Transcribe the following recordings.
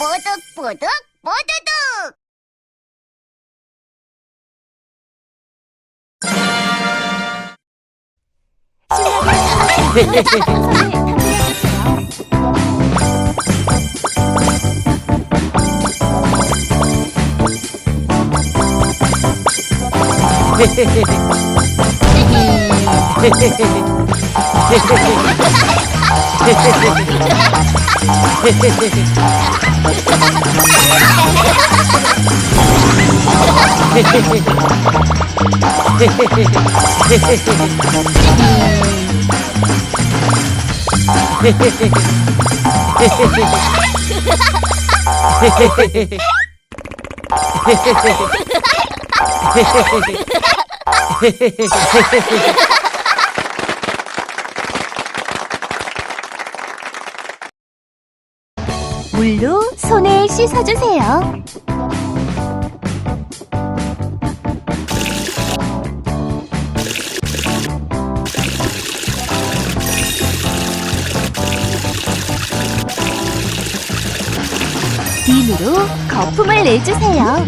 뽀득뽀득 뽀 드득 물로 손을 씻어주세요. 비누로 거품을 내주세요.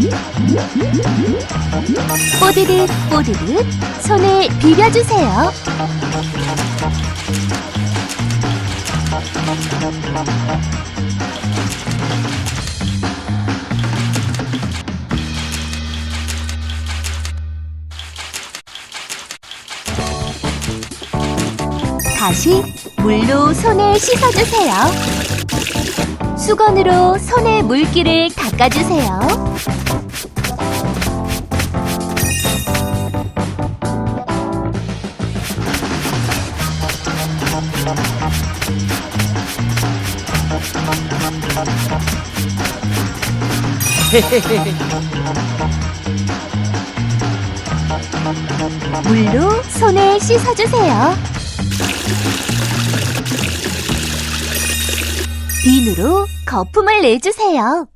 뽀드득 뽀드득 손을 비벼주세요. 다시 물로 손을 씻어주세요. 수건으로 손의 물기를 닦아주세요. 물로 손을 씻어주세요. 비누로 거품을 내주세요.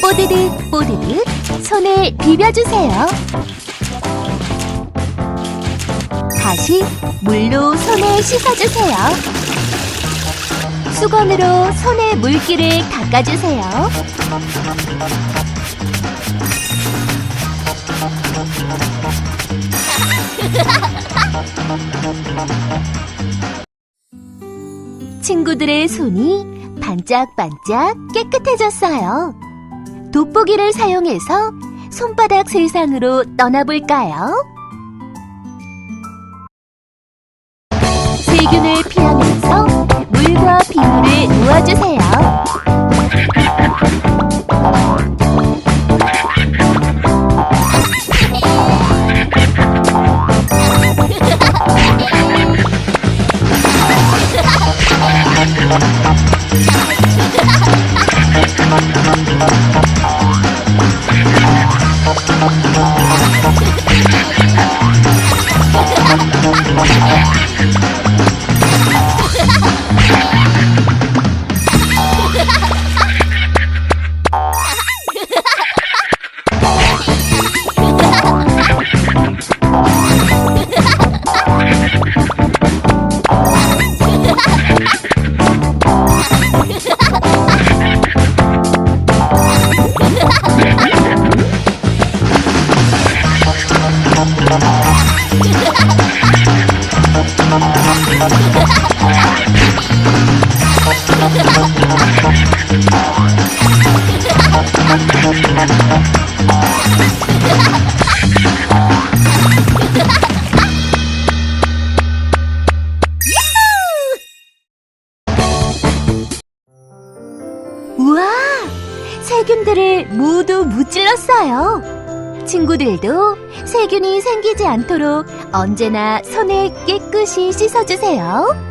뽀드득 뽀드득 손을 비벼주세요. 다시 물로 손을 씻어주세요. 수건으로 손의 물기를 닦아주세요. 친구들의 손이 반짝반짝 깨끗해졌어요. 돋보기를 사용해서 손바닥 세상으로 떠나볼까요? 세균을 피하면서 물과 비누를 놓아주세요. Ha ha ha! 우와! 세균들을 모두 무찔렀어요. 친구들도 세균이 생기지 않도록 언제나 손을 깨끗이 씻어주세요.